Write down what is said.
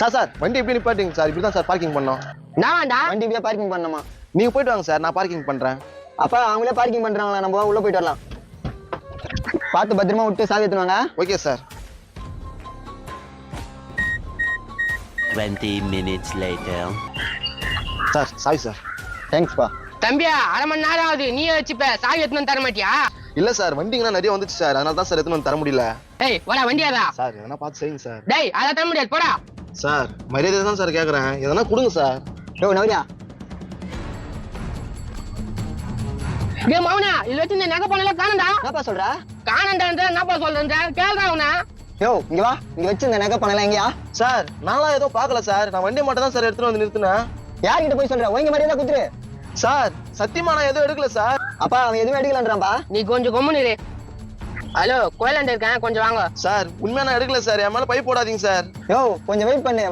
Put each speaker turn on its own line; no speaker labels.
Sir sir வண்டி எப்படி நிப்பாட்டிங்க sir? இப்படி தான் சார் பார்க்கிங் பண்ணோம்.
நான்டா?
வண்டி இப்படியே பார்க்கிங் பண்ணணுமா?
நீங்க போயிட்டு வாங்க சார் நான் பார்க்கிங் பண்றேன்.
அப்பா அவங்களே பார்க்கிங் பண்றாங்களா? நம்ம உள்ள போயிட்டு வரலாம். பார்த்து பத்திரமா விட்டு சாவி எடுத்துவாங்க
okay sir.
20 minutes later.
Sir sorry. Sir
தேங்க்ஸ்ப்பா
தம்பியா அரை மணி நேரம் ஆகுது. நீ வச்சுப்ப. சாவி எடுத்துன்னு வந்து தர மாட்டியா?
இல்ல சார் வண்டிங்கலாம் நிறைய வந்துச்சு சார். அதனால தான் சார் எடுத்துன்னு வந்து தர முடியல.
டேய் வாடா வண்டியாடா
சார் எதனா பார்த்து செய்யுங்க சார்.
டேய் அதை தர முடியாது. போடா.
சார் மரியாதை தான் சார் கேட்குறேன் எதனா கொடுங்க சார்.
யோ நவரியா
டேய் மௌனா இது வச்சு இந்த நகை பண்ணல காணண்டா
என்னப்பா சொல்ற?
காணண்டா என்னப்பா சொல்றேன் கேள்றா அவனா.
யோ இங்க வா. இங்க வச்சு இந்த நகை பண்ணலாம் எங்கயா?
சார் நான்லாம் ஏதோ பார்க்கல சார். நான் வண்டி மட்டும் தான் சார் எடுத்துட்டு வந்து நிறுத்தினேன்.
யார்கிட்ட போய் சொல்ற? ஒய்ங்க மாதிரி தான் குத்துரு.
சார் சத்தியமா நான் எதுவும் எடுக்கல சார்.
அப்பா அவன் எதுவும் எடுக்கலன்றான்பா
நீ கொஞ்சம் கொம்முனு இரு. ஹலோ கோயிலாண்ட இருக்கேன் கொஞ்சம் வாங்க.
சார் உண்மையா நான் எடுக்கல சார். என் மேல பை போடாதீங்க சார்.
யோ கொஞ்சம் வெயிட் பண்ணு.